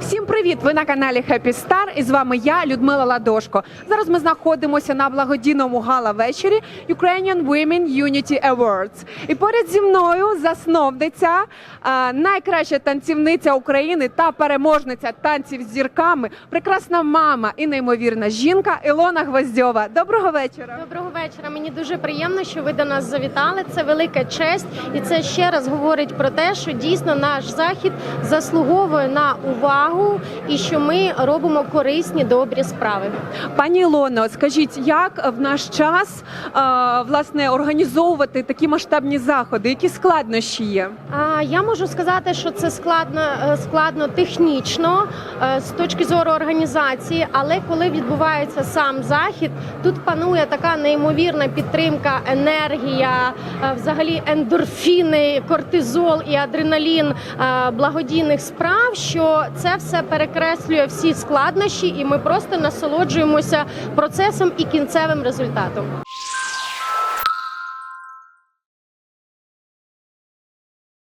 Всім привіт! Ви на каналі Happy Star і з вами я, Людмила Ладошко. Зараз ми знаходимося на благодійному гала-вечорі Ukrainian Women Unity Awards. І поряд зі мною засновниця, найкраща танцівниця України та переможниця танців з зірками, прекрасна мама і неймовірна жінка Ілона Гвоздьова. Доброго вечора! Доброго вечора. Мені дуже приємно, що ви до нас завітали. Це велика честь, і це ще раз говорить про те, що дійсно наш захід заслуговує на увагу і що ми робимо корисні добрі справи. Пані Ілоно, скажіть, як в наш час е, власне організовувати такі масштабні заходи? Які складнощі є? Я можу сказати, що це складно е, складно технічно е, з точки зору організації, але коли відбувається сам захід, тут панує така неймовірна підтримка, енергія, взагалі ендорфіни, кортизол і адреналін благодійних справ. Що все перекреслює всі складнощі, і ми просто насолоджуємося процесом і кінцевим результатом.